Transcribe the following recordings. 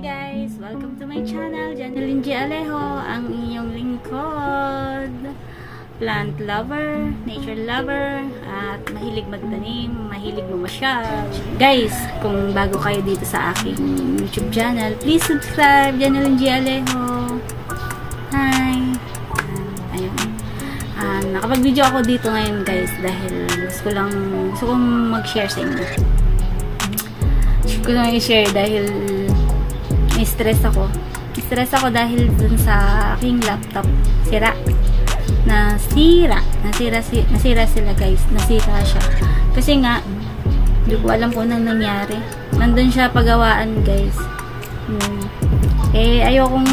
guys! Welcome to my channel, Janeline G. Alejo, ang inyong lingkod. Plant lover, nature lover, at mahilig magtanim, mahilig mamasyal. Guys, kung bago kayo dito sa aking YouTube channel, please subscribe, Janeline G. Alejo. Hi! Ayun. Ah, nakapag-video ako dito ngayon guys dahil gusto ko lang, gusto kong mag-share sa inyo. Gusto ko lang i-share dahil stress ako. Stress ako dahil dun sa aking laptop. Sira. Nasira. Nasira, si, nasira sila guys. Nasira siya. Kasi nga, hindi ko alam kung anong nangyari. Nandun siya pagawaan guys. Hmm. Eh, ayokong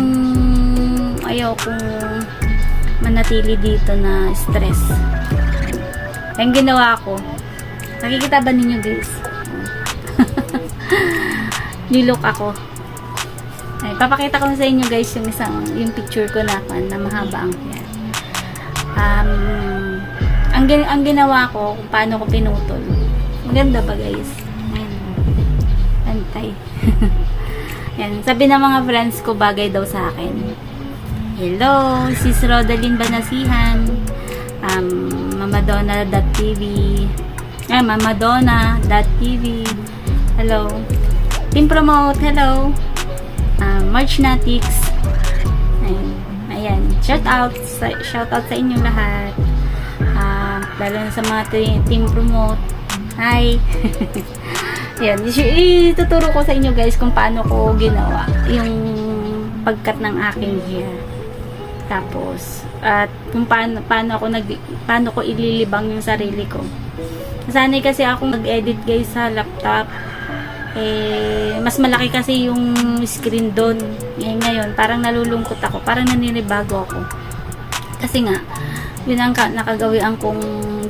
ayokong manatili dito na stress. Ang ginawa ko, nakikita ba ninyo guys? Nilok ako. Ay, papakita ko sa inyo guys yung isang yung picture ko na na mahaba ang hair. Um, ang, ang ginawa ko kung paano ko pinutol. Maganda ba guys? Antay. Yan. Sabi ng mga friends ko bagay daw sa akin. Hello, sis Rodalyn Banasihan. Um, mamadonna.tv Ah, mamadonna.tv Hello. Team Promote, hello. Um, March Natix. Ayan. Shout out sa, shout out sa inyong lahat. Ah, lalo na sa mga te- Team Promote. Hi. Ayan. Ituturo ko sa inyo guys kung paano ko ginawa yung pagkat ng aking hair. Tapos, at kung paano, paano ako nag, paano ko ililibang yung sarili ko. Sanay kasi ako mag-edit guys sa laptop. Eh, mas malaki kasi yung screen doon. Eh, ngayon, parang nalulungkot ako. Parang naninibago ako. Kasi nga, yun ang ka- nakagawian kong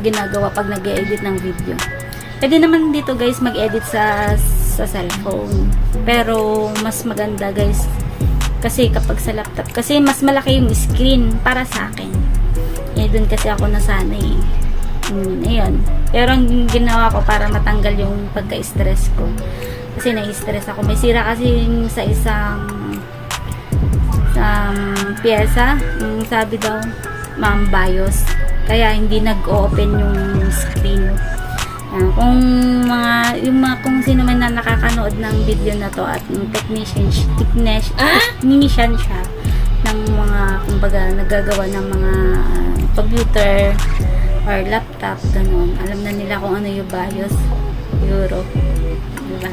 ginagawa pag nag edit ng video. Pwede naman dito guys mag-edit sa sa cellphone. Pero mas maganda guys kasi kapag sa laptop kasi mas malaki yung screen para sa akin. Eh doon kasi ako nasanay. Hmm, ayun. Pero ang ginawa ko para matanggal yung pagka-stress ko. Kasi na-stress ako. May sira kasi sa isang sa pyesa. Yung sabi daw, ma'am BIOS. Kaya hindi nag-open yung screen. Ah, kung mga yung mga kung sino man na nakakanood ng video na to at yung technician technician, technician siya ng mga kumbaga nagagawa ng mga ah, computer or laptop ganun. Alam na nila kung ano yung BIOS Euro. Diba?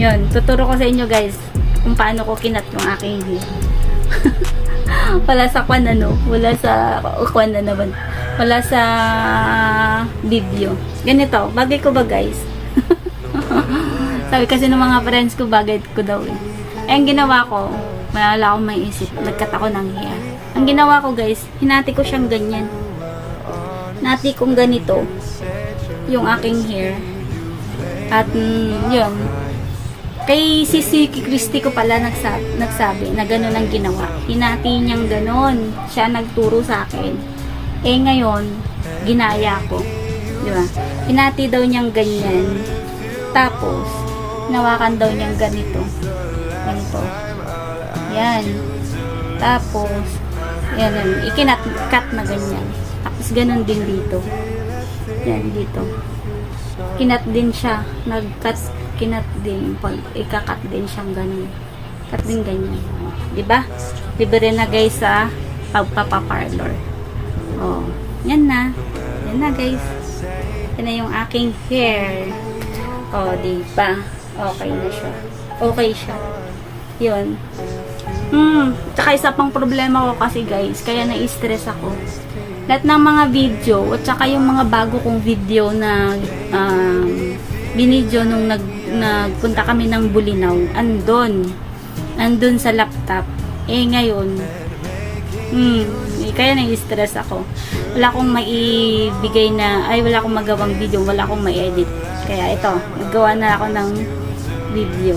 Yun tuturo ko sa inyo guys kung paano ko kinat yung aking hair. Wala sa kwan ano wala sa kwan na naman. Wala sa video. Ganito bagay ko ba guys? Sabi kasi ng mga friends ko bagay ko daw eh. Eh ginawa ko wala akong maiisip. Nagkat ako ng hair. Ang ginawa ko guys hinati ko siyang ganyan nati kong ganito yung aking hair at mm, yun Kay si Siki Christie ko pala nagsabi, nagsabi na gano'n ang ginawa. Hinati niyang gano'n. Siya nagturo sa akin. Eh ngayon, ginaya ko. Di ba? Hinati daw niyang ganyan. Tapos, nawakan daw niyang ganito. Ganito. Yan. Tapos, yan, yan. Ikinat, cut na ganyan. Tapos, ganun din dito. Yan, dito. Kinat din siya. Nag-cut kinat din. Pag ikakat din siyang ganun. Cut din ganyan. Di ba libre na guys sa pagpapaparlor. Oh yan na. Yan na guys. Yan na yung aking hair. Oh di ba okay na siya. Okay siya. Yun. Hmm. Tsaka isa pang problema ko kasi guys kaya na-stress ako lahat ng mga video at saka yung mga bago kong video na um, binidyo nung nag, nagpunta kami ng Bulinaw, andon. Andon sa laptop. Eh ngayon, hmm, eh, kaya nai-stress ako. Wala akong maibigay na, ay wala akong magawang video, wala akong ma-edit. Kaya ito, naggawa na ako ng video.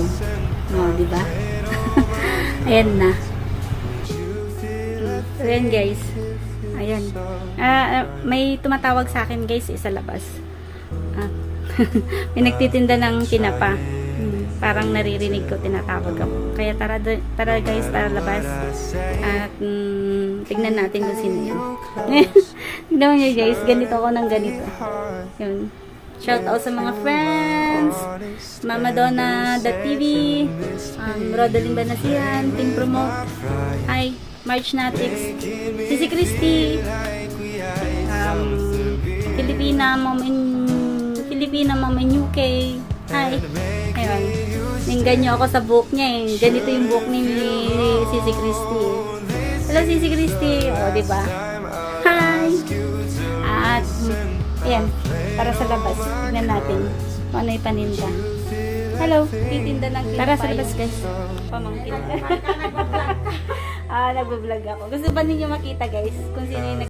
O, di ba? Ayan na. Ayan guys. Ayan. Ah, may tumatawag sa akin guys, isa labas. Ah, may nagtitinda ng tinapa. Hmm. parang naririnig ko tinatawag ako. Kaya tara, tara guys, tara labas. At mm, tignan natin kung sino yun. tignan nyo guys, ganito ako ng ganito. Yun. Shout out sa mga friends, Mama Donna, The TV, um, Rodaling Banasihan, Team Promote, Hi, March Natix, Sisi Christy, um, Filipina Mom in Filipina Mom in UK. Hi. Ayun. Ninggan nyo ako sa book niya eh. Ganito yung book ni Sisi Christy. Hello Sisi Christy. O, di ba? Hi. At, ayan. Tara sa labas. Tignan natin kung ano yung paninda. Hello. Titinda ng Tara sa labas guys. Pamangkin. ah, nagbablog ako. Gusto ba ninyo makita guys kung sino yung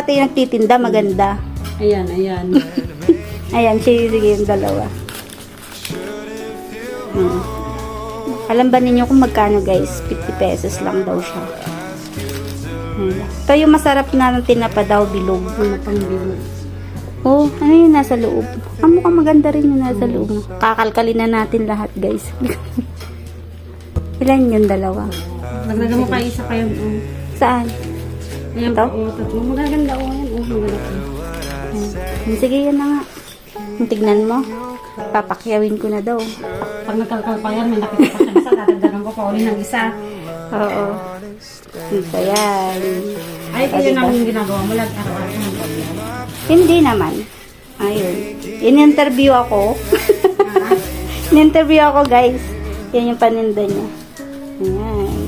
Ate yung nagtitinda, maganda. Ayan, ayan. Ayan, siya yung dalawa. Hmm. Alam ba ninyo kung magkano guys? 50 pesos lang daw siya. Hmm. Ito yung masarap na ng tinapa daw, bilog. Ano pang bilog? Oh, ano yung nasa loob? Ang mukhang maganda rin yung nasa loob. Kakalkalin na natin lahat guys. Ilan yung dalawa? Nagnaga mo pa isa. Oh. Saan? Ayan Ito? po. Oh, tatlo. Magaganda oh. Ayan. Oh, maganda. Hmm. Sige, yan na nga. Tignan mo. Papakyawin ko na daw. Pag nagkalkal pa yan, may nakita pa siya isa. Dadagdagan ko pa uli ng isa. Oo. Ito yan. Ay, ito yun ang ginagawa mo. Lag araw-araw ng ganyan. Hindi naman. Ayun. In-interview ako. In-interview ako, guys. Yan yung paninda niya. Ayan.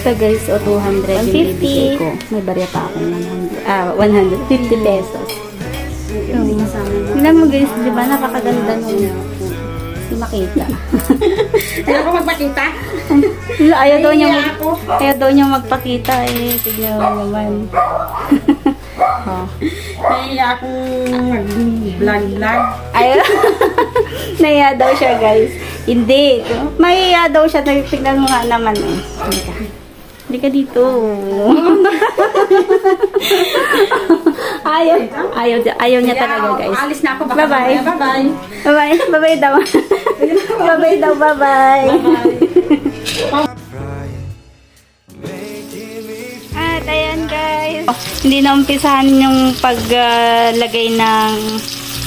Ito, guys, o 200 yung bibigay ko. May barya pa ako 100. Ah, 150 pesos. Hindi kasama yun. Tingnan mo, guys. Di ba? Napakaganda nung Hindi makita. Ayaw ko magpakita. Ayaw daw niya, mag- ayaw daw niya magpakita eh. Tignan mo naman. oh. Naiiyak akong mag-vlog-vlog. Ayaw. Naiya daw siya, guys. Hindi. Maiya daw siya. Tignan mo nga naman eh. Halika. Halika dito. ayaw. Ayaw, ayaw niya talaga, guys. Alis na ako. Baka Bye-bye. Bye-bye. Bye-bye. Bye-bye daw. Bye-bye daw. Bye-bye. At ayan guys. Hindi na umpisahan yung paglagay ng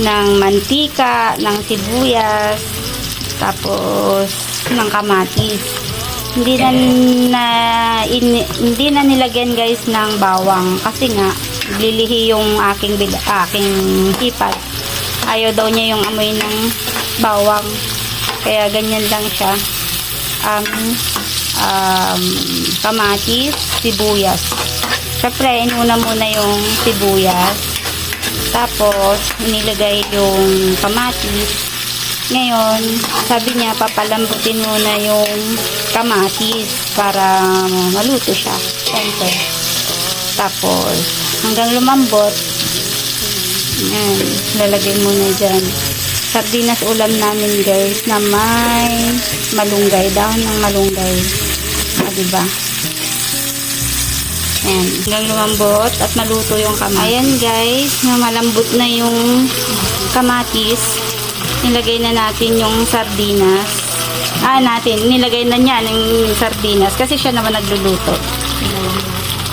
ng mantika, ng sibuyas, tapos ng kamatis. Hindi na, na in- hindi na nilagyan guys ng bawang kasi nga lilihi yung aking bid aking hipat. Ayaw daw niya yung amoy ng bawang. Kaya ganyan lang siya. Um, um, kamatis, sibuyas. Siyempre, inuna muna yung sibuyas. Tapos, inilagay yung kamatis. Ngayon, sabi niya, papalambutin muna yung kamatis para maluto siya. Siyempre. Tapos, hanggang lumambot, yan, lalagay muna dyan. Sardinas ulam namin guys na may malunggay, dahon ng malunggay. Ah, diba? Ayan, hanggang lumambot at maluto yung kamatis. Ayan guys, na malambot na yung kamatis. Nilagay na natin yung sardinas. Ah, natin. Nilagay na niya yung sardinas kasi siya naman nagluluto.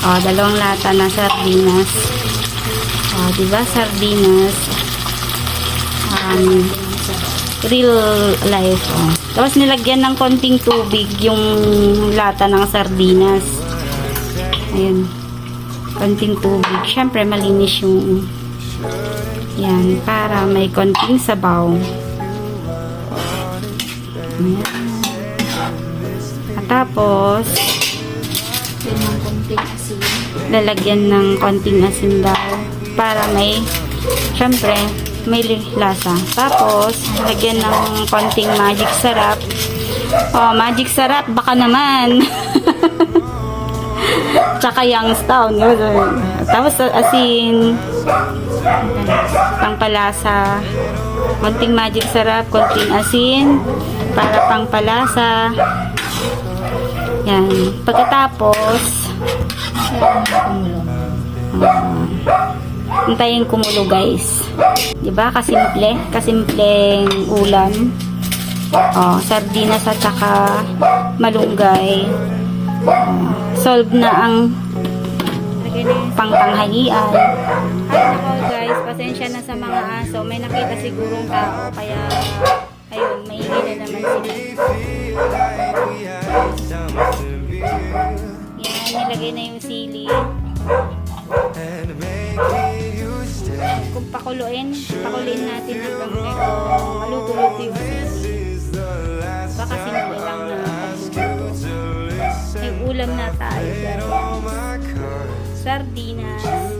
Oh, dalawang lata na sardinas. Oh, di ba sardinas? Um, real life. Oh. Tapos nilagyan ng konting tubig yung lata ng sardinas. Ayan. Konting tubig. Siyempre, malinis yung yan, para may konting sabaw. Ayan. At tapos, lalagyan ng konting asin daw para may syempre may lasa. Tapos lagyan ng konting magic sarap. Oh magic sarap baka naman. Tsaka youngstown tapos asin pangpalasa konting magic sarap konting asin para pangpalasa yan pagkatapos Hintayin kumulo guys. 'Di ba? Kasimple, kasimpleng ulam. Oh, sardinas at saka malunggay. Oh, solve na ang pangtanghalian. Pasensya na sa mga aso. May nakita sigurong tao kaya ayun, maingay na naman sila. Yan, nilagay na yung sili. Kung pakuluin, pakuluin natin hanggang medyo maluto-luto yung sili. Baka simple lang na pagluluto. May ulam na tayo. Sardinas